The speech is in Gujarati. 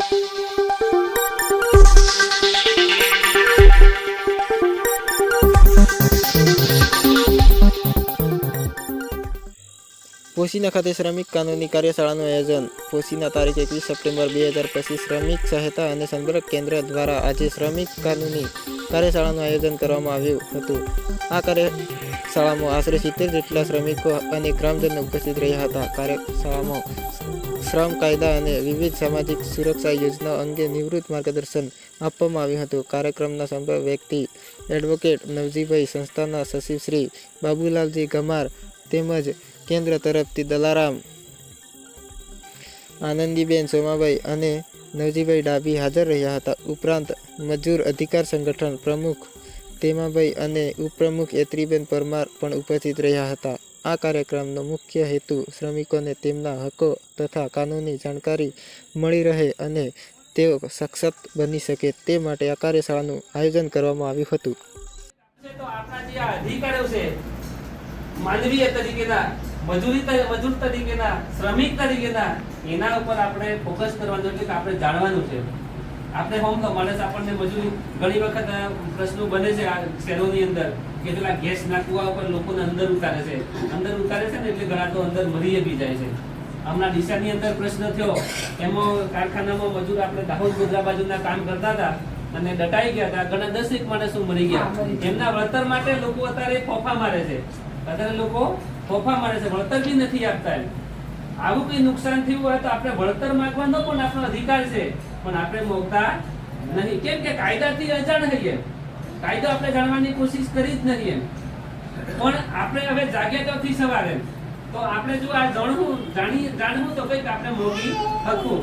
Thank you. પોશીના ખાતે શ્રમિક કાનૂની કાર્યશાળાનું આયોજન. પોસીના તારીખ એકવીસ સપ્ટેમ્બર બે હજાર પચીસ શ્રમિક સહાયતા અને સંપર્ક કેન્દ્ર દ્વારા આજે શ્રમિક કાનૂની કાર્યશાળાનું આયોજન કરવામાં આવ્યું હતું. આ કાર્યશાળામાં આશરે સિત્તેર જેટલા શ્રમિકો અને ગ્રામજનો ઉપસ્થિત રહ્યા હતા. કાર્યશાળામાં શ્રમ કાયદા અને વિવિધ સામાજિક સુરક્ષા યોજના અંગે નિવૃત્ત માર્ગદર્શન આપવામાં આવ્યું હતું. કાર્યક્રમના સંપર્ક વ્યક્તિ એડવોકેટ નવજીભાઈ સંસ્થાના સચિવ શ્રી બાબુલાલજી ગમાર તેમજ કેન્દ્ર તરફથી દલારામ આનંદીબેન સોમાભાઈ અને નવજીભાઈ ડાબી હાજર રહ્યા હતા. ઉપરાંત મજૂર અધિકાર સંગઠન પ્રમુખ તેમાભાઈ અને ઉપપ્રમુખ એત્રીબેન પરમાર પણ ઉપસ્થિત રહ્યા હતા. આ કાર્યક્રમનો મુખ્ય હેતુ શ્રમિકોને તેમના હકો તથા કાનૂની જાણકારી મળી રહે અને તેઓ સશક્ત બની શકે તે માટે આ કાર્યશાળાનું આયોજન કરવામાં આવ્યું હતું. માનવીય તરીકેના મજૂરી મજૂર તરીકેના શ્રમિક તરીકેના એના ઉપર આપણે ફોકસ કરવાનું એટલે કે આપણે જાણવાનું છે. આપણે હોમ તો માણસ આપણને મજૂરી ઘણી વખત પ્રશ્નો બને છે આ શહેરોની અંદર કે પેલા ગેસ કુવા ઉપર લોકોને અંદર ઉતારે છે. અંદર ઉતારે છે ને એટલે ઘણા તો અંદર મરી બી જાય છે. હમણાં ડીસાની અંદર પ્રશ્ન થયો એમાં કારખાનામાં મજૂર આપણે દાહોદ ગોધરા બાજુના કામ કરતા હતા અને દટાઈ ગયા હતા. ઘણા દસેક માણસો મરી ગયા. એમના વળતર માટે લોકો અત્યારે ફોફા મારે છે. અત્યારે લોકો ફોફા મારે છે, વળતર બી નથી આપતા આવું કઈ નુકસાન થયું હોય તો આપણે વળતર માંગવાનો પણ આપણો અધિકાર છે, પણ આપણે મોકતા નહીં. કેમ કે કાયદાથી અજાણ હઈએ. કાયદો આપણે જાણવાની કોશિશ કરી જ નહીં એમ. પણ આપણે હવે જાગ્યા તો થી સવારે તો આપણે જો આ જાણવું, જાણી, જાણવું તો કંઈક આપણે મોગી હકવું